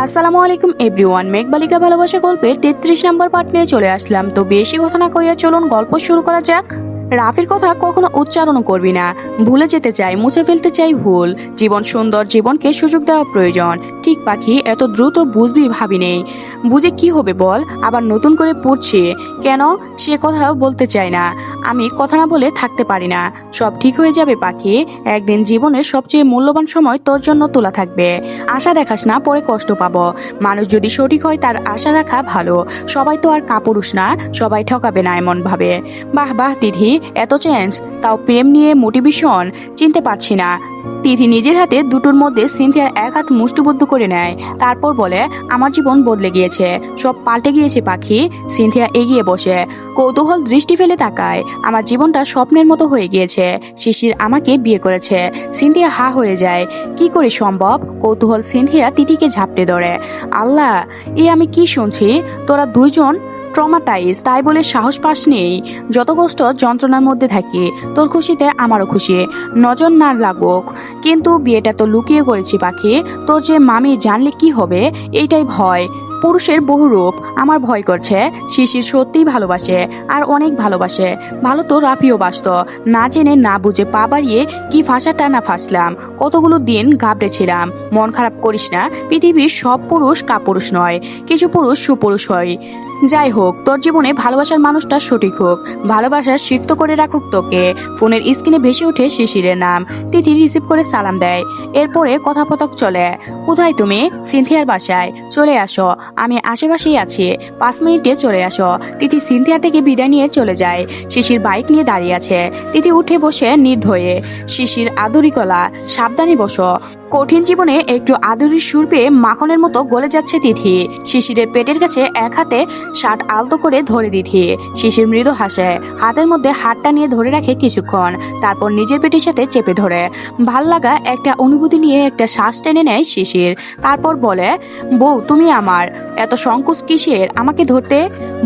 আসসালামু আলাইকুম এভরিওয়ান মেঘবালিকা ভালোবাসা গল্পে তেত্রিশ নম্বর পার্ট নিয়ে চলে আসলাম। তো বেশি কথা না কইয়া চলুন গল্প শুরু করা যাক। রাফির কথা কখনো উচ্চারণ করবি না। ভুলে যেতে চাই, মুছে ফেলতে চাই ভুল। জীবন সুন্দর, জীবনকে সুযোগ দেওয়া প্রয়োজন। ঠিক পাখি, এত দ্রুত বুঝবি ভাবি নেই। বুঝে কি হবে বল? আবার নতুন করে পড়ছি। কেন? সে কথা বলতে চাই না। আমি কথা না বলে থাকতে পারি না। সব ঠিক হয়ে যাবে পাখি। একদিন জীবনের সবচেয়ে মূল্যবান সময় তোর জন্য তোলা থাকবে। আশা দেখাস না, পরে কষ্ট পাবো। মানুষ যদি সঠিক হয়, তার আশা রাখা ভালো। সবাই তো আর কাপুরুষ না, সবাই ঠকাবে না এমন ভাবে বাহ বাহ তিথি এত চেঞ্জ তাও প্রেম নিয়ে মোটিভেশন চিনতে পারছি না। তিথি নিজের হাতে দুটোর মধ্যে সিনথিয়ার এক হাত মুষ্টিবদ্ধ করে নেয়। তারপর বলে, আমার জীবন বদলে গিয়েছে। সব পাল্টে গিয়েছে, পাখি। সিনথিয়া এগিয়ে বসে। কৌতূহল দৃষ্টি ফেলে তাকায়। আমার জীবনটা স্বপ্নের মতো হয়ে গিয়েছে। শিশির আমাকে বিয়ে করেছে। সিনথিয়া হা হয়ে যায়। কি করে সম্ভব? কৌতূহল সিনথিয়া তিথিকে ঝাপটে ধরে। আল্লাহ, এ আমি কি শুনছি? তোরা দুইজন ট্রমাটাইজ, তাই বলে সাহস পাস নেই। যত কষ্ট যন্ত্রণার মধ্যে থাকি, তোর খুশিতে আমারও খুশি। নজর না লাগুক। কিন্তু বিয়েটা তো লুকিয়ে করেছি, পাখি। তোর যে মামি জানলে কি হবে, এইটাই ভয়। পুরুষের বহু রূপ, আমার ভয় করছে। শিশির সত্যিই ভালোবাসে, আর অনেক ভালোবাসে। ভালো তো রাপিও বাসত না জেনে না বুঝে পা বাড়িয়ে কি ফাঁসাটা না ফাঁসলাম। কতগুলো দিন ঘাবড়েছিলাম। মন খারাপ করিস না, পৃথিবীর সব পুরুষ কাপুরুষ নয়, কিছু পুরুষ সুপুরুষ হয়। যাই হোক, তোর জীবনে ভালোবাসার মানুষটা সঠিক হোক। ভালোবাসার সিক্ত করে রাখুক তোকে। ফোনের স্ক্রিনে ভেসে ওঠে শিশিরের নাম। তিথি রিসিভ করে সালাম দেয়। এরপরে কথাপতক চলে। কোথায় তুমি? সিনথিয়ার বাসায়। চলে আসো। আমি আশেপাশেই আছি। পাঁচ মিনিটে চলে আসো। তিথি সিনথিয়া থেকে বিদায় নিয়ে চলে যায়। শিশির বাইক নিয়ে দাঁড়িয়ে আছে। তিথি উঠে বসে নির্ধয়ে। শিশির আদরি কলা সাবধানে বসো। কঠিন জীবনে একটু আদরি সুর পেয়ে মাখনের মতো গলে যাচ্ছে তিথি। শিশিরের পেটের কাছে এক হাতে শার্ট আলতো করে ধরে দিথি শিশির মৃদু হাসে। হাতের মধ্যে হাতটা নিয়ে ধরে রাখে কিছুক্ষণ। তারপর নিজের পেটের সাথে চেপে ধরে। ভালো লাগা একটা অনুভূতি নিয়ে একটা শ্বাস টেনে নেয় শিশির। তারপর বলে, বউ, তুমি আমার। এত সংকোচ কিসের? আমাকে ধরতে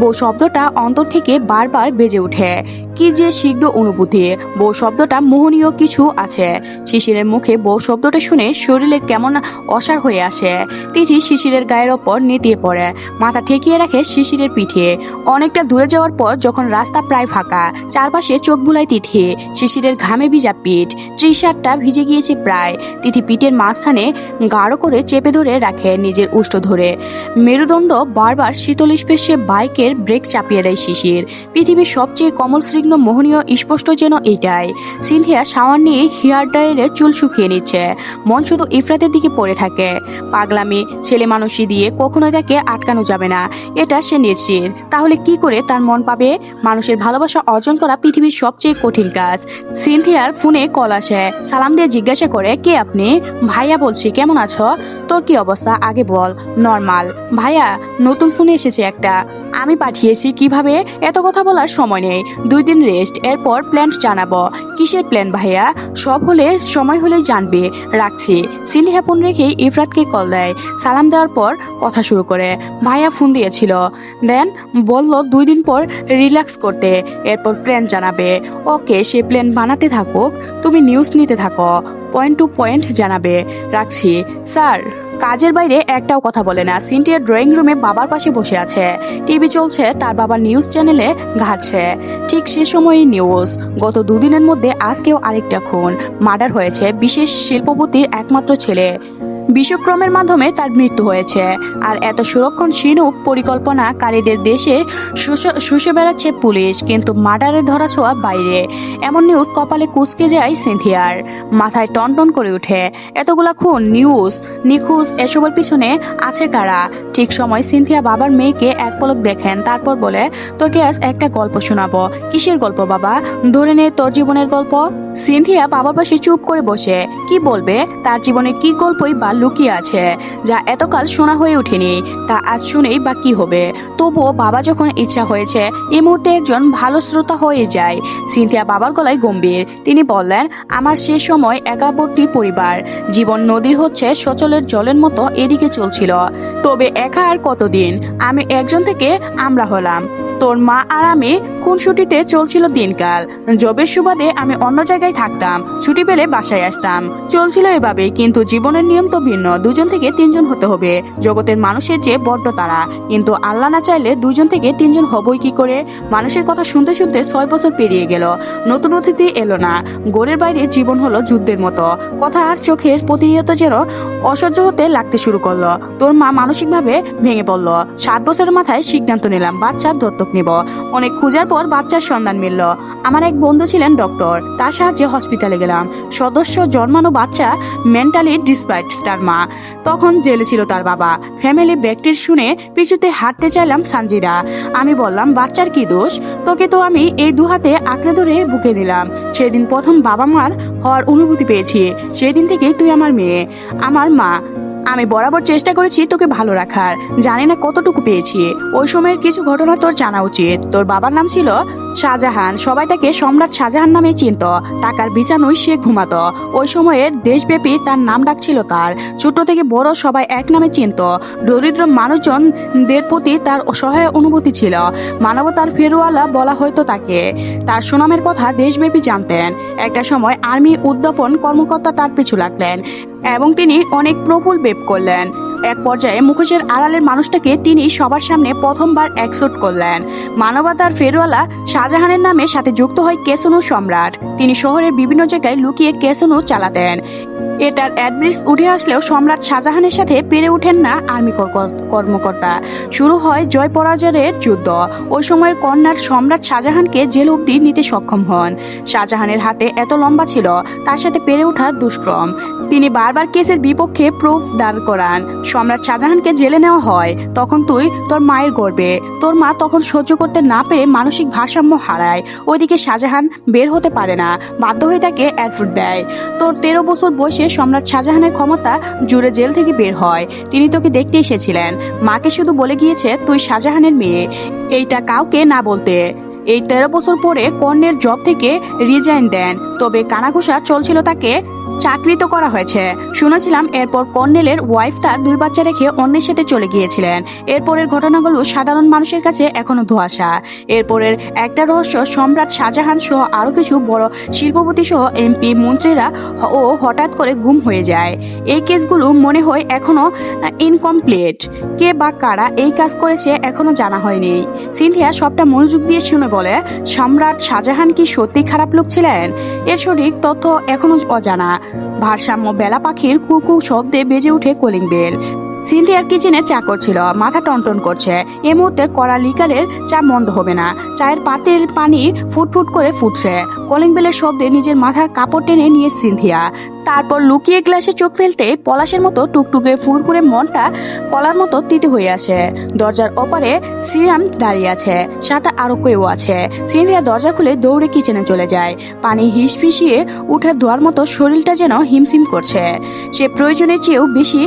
বউ শব্দটা অন্তর থেকে বারবার বেজে ওঠে। কি যে সিদ্ধ অনুভূতি। বউ শব্দটা মোহনীয় কিছু আছে। শিশিরের মুখে বউ শব্দটা শুনে শরীরে কেমন অসার হয়ে আসে। তিথি শিশিরের গায়ের ওপর নেতিয়ে পড়ে। মাথা ঠেকিয়ে রাখে শিশিরের পিঠে। অনেকটা দূরে যাওয়ার পর যখন রাস্তা প্রায় ফাঁকা, চারপাশে চোখ বুলাই তিথি। শিশিরের ঘামে ভিজা পিঠ। টি শার্টটা ভিজে গিয়েছে প্রায়। তিথি পিঠের মাঝখানে গাঢ় করে চেপে ধরে রাখে নিজের উষ্ঠ ধরে। মেরুদণ্ড বারবার শীতল স্পর্শে বাইকের ব্রেক চাপিয়ে দেয় শিশির। পৃথিবীর সবচেয়ে কমল স্নিগ্ধ মোহনীয় স্পষ্ট যেন এটাই। সিনথিয়া শাওয়ার নিয়ে হেয়ার ড্রায়ারে চুল শুকিয়ে নিচ্ছে। মন শুধু ইফরাতের দিকে পড়ে থাকে। পাগলামি, ছেলে মানুষই দিয়ে কখনোই তাকে আটকানো যাবে না। এটা সে নিশ্চিত। তাহলে কি করে তার মন পাবে? মানুষের ভালোবাসা অর্জন করা পৃথিবীর সবচেয়ে কঠিন কাজ। সিনথিয়ার ফোনে কল আসে। সালাম দিয়ে জিজ্ঞাসা করে, কে আপনি? ভাইয়া বলছি। কেমন আছো? তোর কি অবস্থা? আগে বল। নর্মাল। ভাইয়া, নতুন ফোনে এসেছে একটা। আমি পাঠিয়েছি কীভাবে? এত কথা বলার সময় নেই। দুই দিন রেস্ট এরপর প্ল্যান জানাব। কিসের প্ল্যান ভাইয়া? সব হলে সময় হলেই জানবে। রাখছি। সিনথিয়া ফোন রেখে ইফরাতকে কল দেয়। সালাম দেওয়ার পর কথা শুরু করে। ভাইয়া ফোন দিয়েছিল। দেন বলল দুই দিন পর রিল্যাক্স করতে। এরপর প্ল্যান জানাবে। ওকে, সে প্ল্যান বানাতে থাকুক। তুমি নিউজ নিতে থাকো। পয়েন্ট টু পয়েন্ট জানাবে। রাখছি। স্যার। কাজের বাইরে একটাও কথা বলে না। সিনটিয়া ড্রয়িং রুমে বাবার পাশে বসে আছে। টিভি চলছে, তার বাবার নিউজ চ্যানেলে ঘাটছে। ঠিক সে সময়ই নিউজ। গত দুদিনের মধ্যে আজকেও আরেকটা খুন। মার্ডার হয়েছে বিশেষ শিল্পপতির একমাত্র ছেলে। বিষক্রমের মাধ্যমে তার মৃত্যু হয়েছে। আর এত সুরক্ষণশীল পরিকল্পনাকারীদের দেশে শুষে- বেড়াচ্ছে পুলিশ, কিন্তু মার্ডারের ধরা ছোঁয়া বাইরে। এমন নিউজ কপালে কুচকে যায় সিন্থিয়ার। মাথায় টনটন করে ওঠে। এতগুলা খুন, নিউজ, নিখোঁজ, এসবের পিছনে আছে কারা? ঠিক সময় সিনথিয়া বাবার মেয়েকে এক পলক দেখেন, তারপর বলে, তোকে আজ একটা গল্প শোনাবো। কিসের গল্প বাবা? ধরে নে তোর জীবনের গল্প। সিনথিয়া বাবার পাশে চুপ করে বসে। কি বলবে? তার জীবনে কি গল্পই বা লুকিয়ে আছে, যা এতকাল শোনা হয়ে ওঠেনি, তা আজ শুনেই বা কি হবে? তবুও বাবা যখন ইচ্ছা হয়েছে, এই মুহূর্তে একজন ভালো শ্রোতা হয়ে যায়। সিনথিয়া বাবার গলায় গম্ভীর। তিনি বললেন, আমার সে সময় একাবর্তী পরিবার। জীবন নদীর হচ্ছে সচলের জলের মতো এদিকে চলছিল। তবে একা আর কতদিন? আমি একজন থেকে আমরা হলাম। তোর মা আর আমি কোন ছুটিতে চলছিল দিনকাল। জবের সুবাদে আমি অন্য জায়গায় থাকতাম, ছুটি পেলে বাসায় আসতাম। চলছিল এভাবে কিন্তু জীবনের নিয়ম তো ভিন্ন, দুজন থেকে তিনজন হতে হবে। জগতের মানুষের যে বড্ড তারা, কিন্তু আল্লাহ না চাইলে দুজন থেকে তিনজন হবই কি করে? মানুষের কথা শুনতে শুনতে ছয় বছর পেরিয়ে গেল, নতুন অতিথি এলো না। গোরের বাইরে জীবন হলো যুদ্ধের মতো। কথা আর চোখের প্রতিনিয়ত যেন অসহ্য হতে লাগতে শুরু করল। তোর মা মানসিকভাবে ভেঙে পড়ল। সাত বছরের মাথায় সিদ্ধান্ত নিলাম বাচ্চার দত্তক নিব। অনেক খোঁজার পর বাচ্চার সন্ধান মিলল। আমার এক বন্ধু ছিলেন ডক্টর। তার সাহায্যে হসপিটালে গেলাম। সদস্য জন্মানো বাচ্চা মেন্টালি ডিসপাইট তার মা। তখন জেলে ছিল তার বাবা। ফ্যামিলি ব্যক্তির শুনে পিছুতে হাঁটতে চাইলাম সানজিদা। আমি বললাম, বাচ্চার কি দোষ? তোকে তো আমি এই দু হাতে আঁকড়ে ধরে বুকে নিলাম। সেদিন প্রথম বাবা মার হওয়ার অনুভূতি পেয়েছি। সেদিন থেকে তুই আমার মেয়ে। আমার মা আমি বরাবর চেষ্টা করেছি তোকে ভালো রাখার। জানি না কতটুকু পেয়েছি। ওই সময়ের কিছু ঘটনা তোর জানা উচিত। তোর বাবার নাম ছিল শাহজাহান, সবাই তাকে সম্রাট শাহজাহান নামে চিনত। টাকার বিছানোই সে ঘুমাতো। ওই সময়ে দেশব্যাপী তার নাম ডাকছিল তার। ছোট থেকে বড় সবাই এক নামে চিনত। দরিদ্র মানুষজনদের প্রতি তার অসহায় অনুভূতি ছিল। মানবতার ফেরওয়ালা বলা হয়তো তাকে। তার সুনামের কথা দেশব্যাপী জানতেন। একটা সময় আর্মি উদ্যাপন কর্মকর্তা তার পিছু লাগলেন এবং তিনি অনেক প্রফুল বেপ করলেন। এক পর্যায়ে মুখোশের আড়ালের মানুষটাকে তিনি সবার সামনে প্রথমবার একসুট করলেন। মানবতার ফেরওয়ালা শাহজাহানের নামে সাথে যুক্ত হয় কেসনু সম্রাট। তিনি শহরের বিভিন্ন জায়গায় লুকিয়ে কেসনু চালাতেন। এটার অ্যাড্রেস উঠে আসলেও সম্রাট শাহজাহানের সাথে পেরে ওঠেন না আর্মি কর- কর্মকর্তা। শুরু হয় জয় পরাজয়ের যুদ্ধ। ওই সময়ের কন্যার সম্রাট শাহজাহানকে জেল অব্দি নিতে সক্ষম হন। শাহজাহানের হাতে এত লম্বা ছিল, তার সাথে পেরে ওঠা দুষ্ক্রম। তিনি বারবার কেসের বিপক্ষে প্রুফ দাঁড় করান। সম্রাট শাহজাহানকে জেলে নেওয়া হয়, তখন তুই তোর মায়ের গর্বে। তোর মা তখন সহ্য করতে না পেরে মানসিক ভারসাম্য হারায়। ওইদিকে শাহজাহান বের হতে পারে না, বাধ্য হয়ে তাকে অ্যাডফুট দেয়। তোর তেরো বছর বয়সে সম্রাট শাহজাহানের ক্ষমতা জুড়ে জেল থেকে বের হয়। তিনি তোকে দেখতে এসেছিলেন। মাকে শুধু বলে গিয়েছে, তুই শাহজাহানের মেয়ে। এইটা কাউকে না বলতে। এই তেরো বছর পরে কর্ণের জব থেকে রিজাইন দেন। তবে কানাঘুষা চলছিল তাকে চাকরিত করা হয়েছে। শুনেছিলাম এরপর কর্নেলের ওয়াইফ তার দুই বাচ্চা রেখে অন্যের সাথে চলে গিয়েছিলেন। এরপরের ঘটনাগুলো সাধারণ মানুষের কাছে এখনও ধোয়াশা। এরপরের একটা রহস্য সম্রাট শাহজাহান সহ আরও কিছু বড় শিল্পপতি সহ এমপি মন্ত্রীরা ও হঠাৎ করে গুম হয়ে যায়। এই কেসগুলো মনে হয় এখনও ইনকমপ্লিট কে বা কারা এই কাজ করেছে এখনও জানা হয়নি। সিন্ধিয়া সবটা মনোযোগ দিয়ে শুনে বলে, সম্রাট শাহজাহান কি সত্যি খারাপ লোক ছিলেন? এর সঠিক তথ্য এখনও অজানা। ভারসাম্য বেলা পাখির কুকু শব্দে বেজে ওঠে কলিং বেল। সিনথিয়ার কিচেনে চা করছিল, মাথা টনটন করছে। এ মুহূর্তে কড়া লিকালের চা মন্দ হবে না। চায়ের পাতের পানি ফুটফুট করে ফুটছে। কলিং বেলের শব্দে নিজের মাথার কাপড় টেনে নিয়ে সিনথিয়া। তারপর লুকিয়ে গ্লাসে চোখ ফেলতে পলাশের মতো টুকটুকে ফুরফুরে মনটা কলার মতো তিতে হয়ে আসে। দরজার ওপারে সিয়াম দাঁড়িয়ে আছে, সাথে আরও কেউ আছে। সিনথিয়া দরজা খুলে দৌড়ে কিচেনে চলে যায়। পানি হিস ফিসিয়ে উঠে ধোয়ার মতো শরীরটা যেন হিমসিম করছে। সে প্রয়োজনের চেয়েও বেশি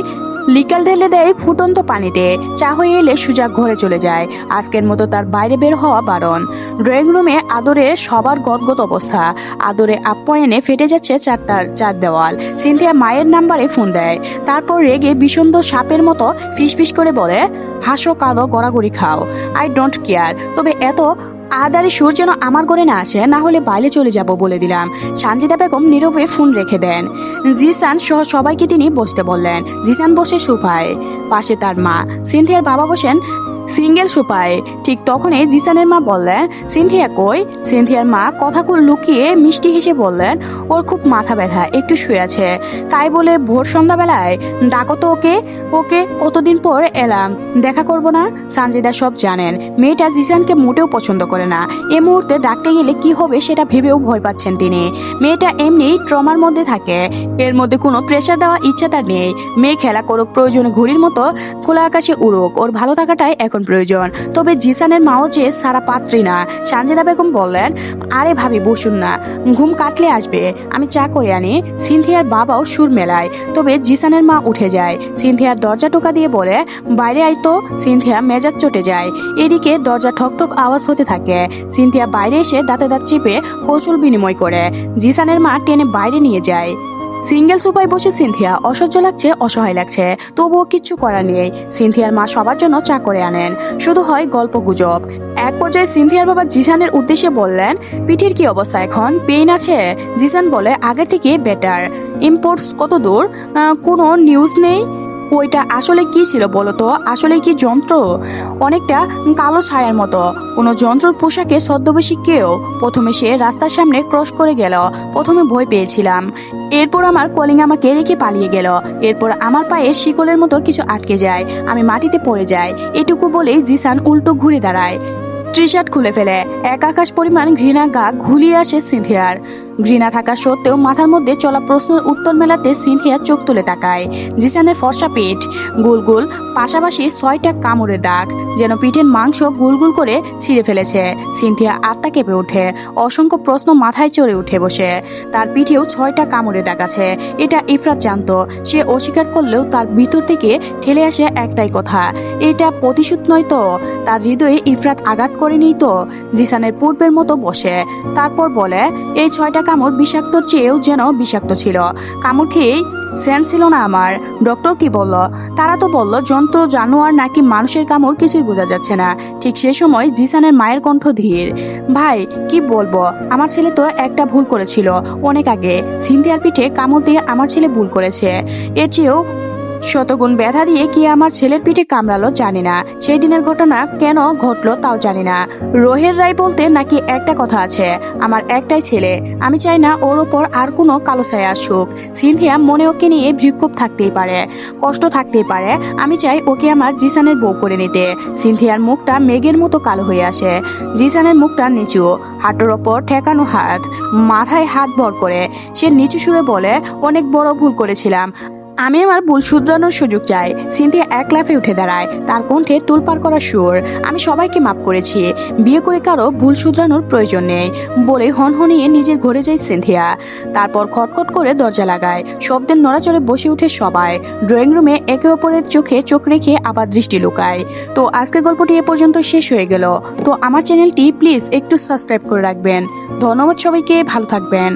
লিকাল ঢেলে দেয় ফুটন্ত পানিতে। চা হয়ে এলে সুজাক ঘরে চলে যায়। আজকের মতো তার বাইরে বের হওয়া বারণ। ড্রয়িং রুমে আদরে সবার গদগদ অবস্থা। আদরে আপ্যায়নে ফেটে যাচ্ছে চারটার চার দেওয়াল। সিনথিয়া মায়ের নাম্বারে ফোন দেয়। তারপর রেগে বিষণ্দ সাপের মতো ফিসফিস করে বলে, হাসো কাঁদো গড়াগড়ি খাও। আই ডোন্ট কেয়ার তবে এত আদারি সুর যেন আমার ঘরে না আসে, না হলে বাইরে চলে যাব বলে দিলাম। সানজিদা বেগম নীরবে ফোন রেখে দেন। জিসান সহ সবাইকে তিনি বসতে বললেন। জিসান বসে সোফায় পাশে তার মা। সিনথিয়ার বাবা বসেন সিঙ্গেল সোফায় ঠিক তখনই জিসানের মা বললেন, সিনথিয়া কই? সিনথিয়ার মা কথাগুলো লুকিয়ে মিষ্টি হেসে বললেন, ওর খুব মাথা ব্যথা, একটু শুয়ে আছে। তাই বলে ভোর সন্ধ্যাবেলায় ডাকো তো ওকে। ওকে কতদিন পর এলাম? দেখা করব না? সানজিদা সব জানেন। মেয়েটা জিসানকে মোটেও পছন্দ করে না। এ মুহূর্তে ডাকতে গেলে কি হবে সেটা ভেবেও ভয় পাচ্ছেন তিনি। মেয়েটা এমনি ট্রমার মধ্যে থাকে। এর মধ্যে কোনো প্রেশার দেওয়া ইচ্ছা তার নেই। মেয়ে খেলা করুক, প্রয়োজনে ঘুড়ির মতো খোলা আকাশে উড়ুক। ওর ভালো থাকাটাই এখন প্রয়োজন। তবে জিসানের মাও যে সারা পাত্রী না। সানজিদা বেগম বললেন, আরে ভাবি, বসুন না। ঘুম কাটলে আসবে। আমি চা করে আনি। সিনথিয়ার বাবাও সুর মেলায়। তবে জিসানের মা উঠে যায়। সিনথিয়ার দরজা টোকা দিয়ে বলে, বাইরে আই তো। সিনথিয়া মেজাজ চটে যায়। এদিকে দরজা ঠকঠক আওয়াজ হতে থাকে। সিনথিয়া বাইরে এসে দাঁতে দাঁত চেপে কৌশল বিনিময় করে। জিসানের মা টেনে বাইরে নিয়ে যায়। সিঙ্গেল সোফায় বসে সিনথিয়া অসহ্য লাগছে, অসহায় লাগছে। তবুও কিচ্ছু করার নেই। সিনথিয়ার মা সবার জন্য চা করে আনেন। শুধু হয় গল্প গুজব। এক পর্যায়ে সিনথিয়ার বাবা জিসানের উদ্দেশ্যে বললেন, পিঠের কি অবস্থা এখন? পেইন আছে? জিসান বলে, আগে থেকে বেটার ইম্পোর্টস কত দূর? কোনো নিউজ নেই? ওইটা আসলে কি ছিল বলো তো? আসলে কি যন্ত্র? অনেকটা কালো ছায়ার মতো। কোনো যন্ত্র পোশাকে ছদ্মবেশী কেউ? প্রথমে সে রাস্তার সামনে ক্রস করে গেল। প্রথমে ভয় পেয়েছিলাম। এরপর আমার কলিং আমাকে রেখে পালিয়ে গেল। এরপর আমার পায়ে শিকলের মতো কিছু আটকে যায়। আমি মাটিতে পড়ে যাই। এটুকু বলেই জিসান উল্টো ঘুরে দাঁড়ায়। টি শার্ট খুলে ফেলে। এক আকাশ পরিমাণ ঘৃণা গা ঘুলিয়ে আসে সিনথিয়ার। ঘৃণা থাকা সত্ত্বেও মাথার মধ্যে চলা প্রশ্নের উত্তর মেলাতে সিনথিয়া চোখ তুলে তাকায়। জিসানের ফর্সা পেট গোল গোল, পাশাপাশি ছয়টা কামড়ের দাগ, যেন পিঠের মাংস গুলগুল করে ছিঁড়ে ফেলেছে। সিনথিয়া আত্মা কেঁপে ওঠে, অসংখ্য প্রশ্ন মাথায় চড়ে উঠে বসে। তার পিঠেও ছয়টা কামড়ের দাগ আছে, এটা ইফরাত জানত। সে অস্বীকার করলেও তার ভিতর থেকে ঠেলে আসে একটাই কথা, এটা প্রতিশোধ নয় তো? তার হৃদয়ে ইফরাত আঘাত করেনি তো? জিসানের পূর্বের মতো বসে। তারপর বলে, এই ছয়টা কামড় বিষাক্তর চেয়েও যেন বিষাক্ত ছিল। কামড় খেয়ে সেন্স ছিল না আমার। ডক্টর কি বলল? তারা তো বলল, যন্ত্র, জানোয়ার নাকি মানুষের কামড় কিছুই বোঝা যাচ্ছে না। ঠিক সেই সময় জিসানের মায়ের কণ্ঠ ধীর। ভাই, কি বলব? আমার ছেলে তো একটা ভুল করেছিল। অনেক আগে সিন্ধিয়ার পিঠে কামড় দিয়ে আমার ছেলে ভুল করেছে। এর চেয়েও শতগুণ ব্যথা দিয়ে কি আমার ছেলের পিঠে কামড়ালো জানি না। সেই দিনের ঘটনা কেন ঘটলো তাও জানি না। রোহের রায় বলতে নাকি একটা কথা আছে, আমার একটাই ছেলে। আমি চাই না ওর ওপর আর কোনো কালো ছায়া আসুক। সিনথিয়া মনে ওকে নিয়ে বিক্ষোভ থাকতেই পারে, কষ্ট থাকতেই পারে। আমি চাই ওকে আমার জিসানের বউ করে নিতে। সিনথিয়ার মুখটা মেঘের মতো কালো হয়ে আসে। জিসানের মুখটা নিচু, হাঁটুর ওপর ঠেকানো হাত, মাথায় হাত ভর করে। সে নিচু সুরে বলে, অনেক বড় ভুল করেছিলাম। আমি আমার ভুল শুধরানোর সুযোগ চাই। সিনথিয়া এক লাফে উঠে দাঁড়ায়। তার কণ্ঠে তুলপার করা সুর। আমি সবাইকে মাফ করেছি। বিয়ে করে কারও ভুল শুধরানোর প্রয়োজন নেই। বলে হনহনিয়ে নিজের ঘরে যায় সিনথিয়া। তারপর খটখট করে দরজা লাগায়। শব্দের নড়াচড়ে বসে উঠে সবাই। ড্রয়িং রুমে একে অপরের চোখে চোখ রেখে আবার দৃষ্টি লুকায়। তো আজকের গল্পটি এ পর্যন্ত শেষ হয়ে গেল। তো আমার চ্যানেলটি প্লিজ একটু সাবস্ক্রাইব করে রাখবেন। ধন্যবাদ সবাইকে। ভালো থাকবেন।